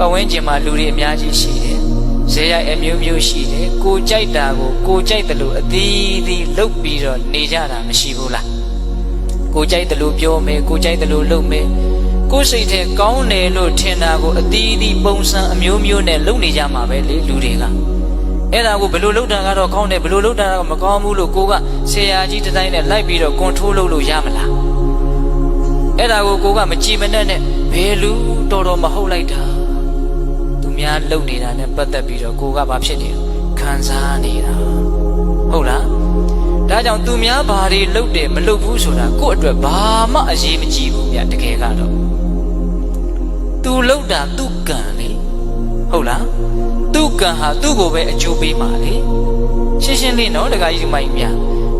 ပတ်ဝန်းကျင်မှာလူတွေအများကြီးရှိတယ်ဇေယျအမျိုးမျိုးရှိတယ်ကိုကြိုက်တာကိုကိုကြိုက်တယ်လို့အသီးသီးလုပ်ပြီးတော့နေကြတာမရှိဘူးလားကိုကြိုက်တယ်လို့ပြောမယ်ကိုကြိုက်တယ်လို့လုပ်မယ်ကိုစိတ်ထဲကောင်းတယ်လို့ထင်တာကိုအသီးသီးပုံစံအမျိုးမျိုးနဲ့လုပ်နေကြမှာပဲလေလူတွေကအဲ့ဒါကိုဘယ်လိုလုပ်တာကတော့ကောင်းတယ်ဘယ်လိုလုပ်တာကမကောင်းဘူးလို့ကိုကဆရာကြီးတစ်တိုင်းနဲ့လိုက်ပြီးတော့ကွန်ထရိုးလုပ်လို့ရမလားအဲ့ဒါကိုကိုကမကြည်မနဲ့နဲ့ဘယ်လူတော်တော်မဟုတ်လိုက်တာသူ များလုံနေတာနဲ့ပတ်သက်ပြီးတော့ကိုကဘာဖြစ်နေလဲခံစားနေတာဟုတ်လားဒါကြောင့်သူများဘာတွေလုပ်တယ်မလုပ်ဘူးဆိုတာကို့အတွက်ဘာမှအရေးမကြီးဘူးဗျတကယ်ကတော့သူလုပ်တာသူ့ကံလေဟုတ်လားသူ့ကံဟာသူ့ကိုပဲအကျိုးပေးမှာလေရှင်းရှင်းလေးနော်တခါကြီးမိုင်းမြ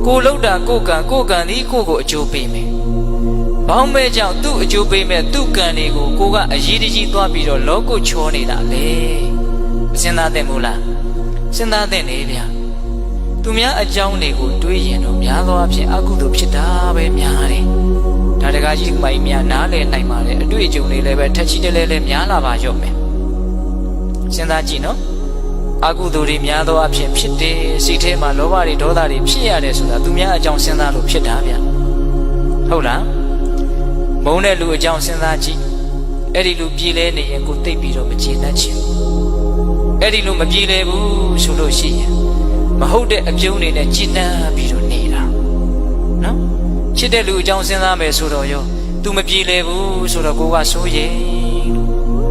ကိုလုပ်တာကိုကံကိုကံဒီကိုကိုအကျိုးပေးမယ် ဘောင်းမဲကြောင့်သူ့အကျိုးပေးမဲ့သူ့ကံတွေကိုကိုကအရေးတကြီးသွားပြီးတော့လောကုတ်ချောနေတာလေမစင်သားတဲ့မို့လားစဉ်းစားတဲ့နေဗျာသူများအကြောင်းတွေကိုတွေးရင်တော့များသောအားဖြင့်အကုသို့ဖြစ်တာပဲများတယ်ဒါတကားကြီးမိုင်းများနားလည်နိုင်ပါလေအတွေ့အကြုံတွေလည်းပဲထက်ချီတလဲလဲများလာပါရော့မယ်စဉ်းစားကြည့်နော်အကုသိုလ်တွေများသောအားဖြင့်ဖြစ်တယ်စိတ်ထဲမှာလောဘတွေဒေါသတွေဖြစ်ရတယ်ဆိုတာသူများအကြောင်းစဉ်းစားလို့ဖြစ်တာဗျာဟုတ်လား မုန်းတဲ့လူအကြောင်းစဉ်းစားကြည့်အဲ့ဒီလူပြည်လဲနေရင်ကိုတိတ်ပြီးတော့မကျေနပ်ချင်ဘူးအဲ့ဒီလူမပြေလဲဘူးဆိုလို့ရှိရင်မဟုတ်တဲ့အပြုံးတွေနဲ့ကျေနပ်ပြီးတော့နေတာနော်ချစ်တဲ့လူအကြောင်းစဉ်းစားမယ်ဆိုတော့ရော तू မပြေလဲဘူးဆိုတော့ကိုကစိုးရိမ်လို့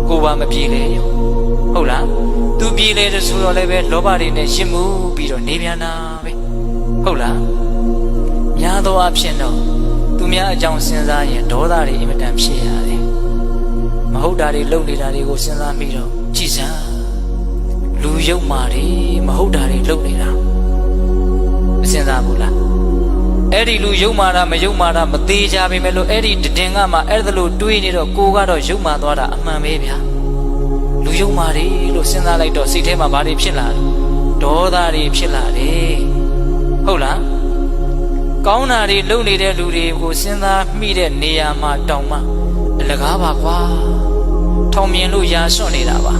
ကိုပါမပြေလဲရောဟုတ်လား तू ပြေလဲတယ်ဆိုတော့လည်းပဲလောဘတွေနဲ့ရှင်းမှုပြီးတော့နေပြန်တာပဲဟုတ်လားများသောအားဖြင့်တော့ သူများအကြောင်းစဉ်းစားရင်ဒေါသတွေအင်မတန်ဖြစ်ရတယ်။မဟုတ်တာတွေလုပ်နေတာတွေကိုစဉ်းစားပြီးတော့ကြည်စမ်းလူယုတ်မာတွေမဟုတ်တာတွေလုပ်နေတာမစဉ်းစားဘူးလား။အဲ့ဒီလူယုတ်မာတာမယုတ်မာတာမသေးကြပေမဲ့လို့အဲ့ဒီတည်င်ကမှအဲ့ဒါလို့တွေးနေတော့ကိုကတော့ယုတ်မာသွားတာအမှန်ပဲဗျာ။လူယုတ်မာတွေလို့စဉ်းစားလိုက်တော့စိတ်ထဲမှာဘာတွေဖြစ်လာလဲ။ဒေါသတွေဖြစ်လာတယ်။ဟုတ်လား။ ကောင်းတာတွေလုပ်နေတဲ့လူတွေကိုစဉ်းစားမိတဲ့နေရာမှာတောင်မှအလကားပါကွာထောင်မြင်လို့ရာစွန့်နေတာပါ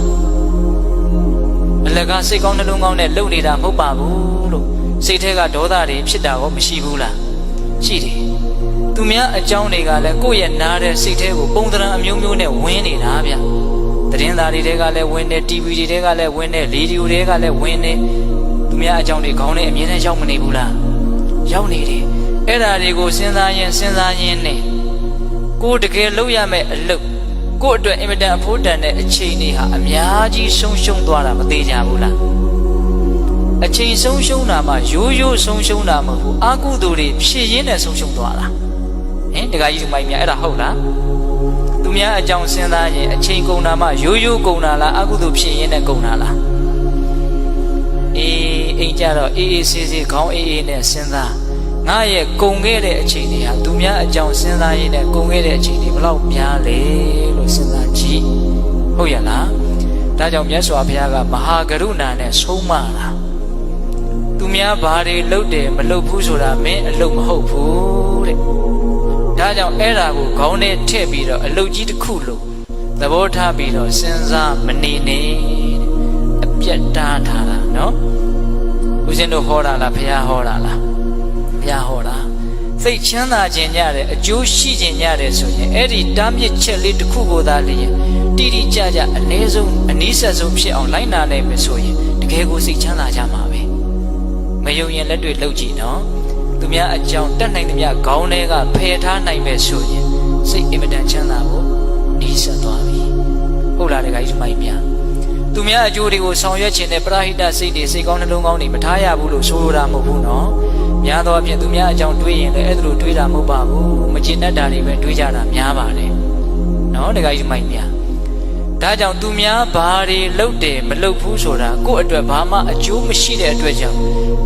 အလကားစိတ်ကောင်းနှလုံးကောင်းနဲ့လုပ်နေတာမဟုတ်ပါဘူးလို့စိတ်ထဲကဒေါသတွေဖြစ်တာရောမရှိဘူးလားရှိတယ်သူများအကြောင်းတွေကလည်းကိုယ့်ရဲ့နားတဲ့စိတ်ထဲကိုပုံသဏ္ဍာန်အမျိုးမျိုးနဲ့ဝင်နေတာဗျသတင်းသားတွေတွေကလည်းဝင်နေ TV တွေတွေကလည်းဝင်နေရေဒီယိုတွေကလည်းဝင်နေသူများအကြောင်းတွေခေါင်းနဲ့အမြင်နဲ့ရောက်မနေဘူးလား ရောက်နေတယ်အဲ့ဓာတွေကိုစဉ်းစားရင်စဉ်းစားရင်နဲ့ကိုယ်တကယ်လုပ်ရမယ့်အလုပ်ကိုယ့်အတွက်အင်မတန်အဖို့တန်တဲ့အချိန်တွေဟာအများကြီးဆုံးရှုံးသွားတာမသေးကြဘူးလားအချိန်ဆုံးရှုံးတာမှရိုးရိုးဆုံးရှုံးတာမဟုတ်ဘူးအာကုသိုလ်တွေဖြစ်ရင်းနဲ့ဆုံးရှုံးသွားတာဟင်တခါကြီးဒီမိုင်းများအဲ့ဒါဟုတ်လားသူများအကြောင်းစဉ်းစားရင်အချိန်ကုန်တာမှရိုးရိုးကုန်တာလားအာကုသိုလ်ဖြစ်ရင်းနဲ့ကုန်တာလားအေး အိမ်ကြတော့အေးအေးဆေးဆေးခေါင်းအေးအေးနဲ့စဉ်းစားငါရဲ့ကုန်ခဲ့တဲ့အချိန်တွေဟာသူများအကြောင်းစဉ်းစားရင်းနဲ့ကုန်ခဲ့တဲ့အချိန်တွေဘယ်လောက်များလဲလို့စဉ်းစားကြည့်ဟုတ်ရလားဒါကြောင့်မြတ်စွာဘုရားကမဟာကရုဏာနဲ့ဆုံးမတာသူများဘာတွေလုပ်တယ်မလုပ်ဘူးဆိုတာမင်းအလုပ်မဟုတ်ဘူးတဲ့ဒါကြောင့်အဲ့ဒါကိုခေါင်းထဲထည့်ပြီးတော့အလုပ်ကြီးတစ်ခုလို့သဘောထားပြီးတော့စဉ်းစားမနေနဲ့တဲ့အပြတ်တားထားတာနော် ဦးဇင်းတို့ဟောတာလားဘုရားဟောတာလားဘုရားဟောတာစိတ်ချမ်းသာခြင်းညတဲ့အကျိုးရှိခြင်းညတဲ့ဆိုရင်အဲ့ဒီတားမြစ်ချက်လေးတစ်ခုကိုသာလျင်တိတိကျကျအ ਨੇ ဆုံးအနည်းဆက်ဆုံးဖြစ်အောင်လိုက်နာနိုင်မယ်ဆိုရင်တကယ်ကိုစိတ်ချမ်းသာကြမှာပဲမယုံရင်လက်တွေလှုပ်ကြည့်နော်သူများအကြောင်းတက်နိုင်သမျှခေါင်းထဲကဖယ်ထားနိုင်မယ်ဆိုရင်စိတ်အင်မတန်ချမ်းသာဖို့ဤဆက်သွားပြီဟုတ်လားတခါကြီးမိုင်းများ သူများအကျိုးတွေကိုဆောင်ရွက်ခြင်းနဲ့ပရဟိတစိတ်တွေစိတ်ကောင်းနှလုံးကောင်းတွေမထားရဘူးလို့ဆိုလိုတာမဟုတ်ဘူးနော်။များသောအားဖြင့်သူများအကြောင်းတွေးရင်လည်းအဲ့ဒါလိုတွေးတာမဟုတ်ပါဘူး။မကျေနပ်တာတွေပဲတွေးကြတာများပါတယ်။နော်တခါကြီးမိုက်များ။ဒါကြောင့်သူများဘာတွေလုပ်တယ်မလုပ်ဘူးဆိုတာကိုယ့်အတွက်ဘာမှအကျိုးမရှိတဲ့အတွက်ကြောင့်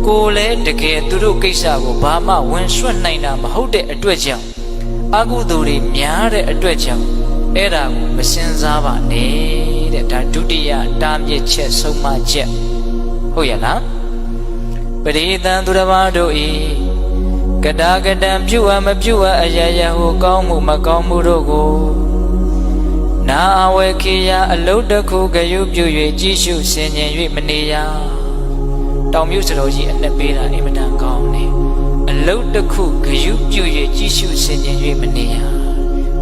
ကိုယ်လည်းတကယ်သူတို့ကိစ္စကိုဘာမှဝင်ဆွတ်နိုင်တာမဟုတ်တဲ့အတွက်ကြောင့်အကုသိုလ်တွေများတဲ့အတွက်ကြောင့်အဲ့ဒါကိုမစင်စားပါနဲ့ တဲ့ဒါဒုတိယတားမြစ်ချက်ဆုံးမချက်ဟုတ်ရဲ့လားပရိသံသူတစ်ပါးတို့ဤကတာကတံပြုအပ်မပြုအပ်အယယဟုကောင်းမှုမကောင်းမှုတို့ကိုနာနာအဝေခေယအလုတ်တစ်ခုဂယုပြု၍ကြည်ရှုဆင်ញင်၍မနေရတောင်မြုပ်စတော်ကြီးအနှစ်ပေးတာအင်မတန်ကောင်းတယ်အလုတ်တစ်ခုဂယုပြု၍ကြည်ရှုဆင်ញင်၍မနေရ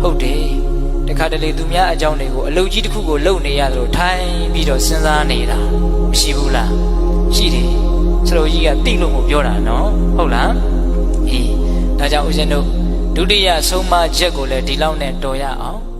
ဟုတ်တယ် တခါတလေသူများအကြောင်းတွေကိုအလုတ်ကြီးတစ်ခုကိုလုံနေရတယ်လို့ထိုင်ပြီးတော့စဉ်းစားနေတာမရှိဘူးလားရှိတယ်စတော်ကြီးကတိလို့ကိုပြောတာနော်ဟုတ်လားအေးဒါကြောင့်ဦးဇင်းတို့ဒုတိယဆုံးမချက်ကိုလည်းဒီလောက်နဲ့တော်ရအောင်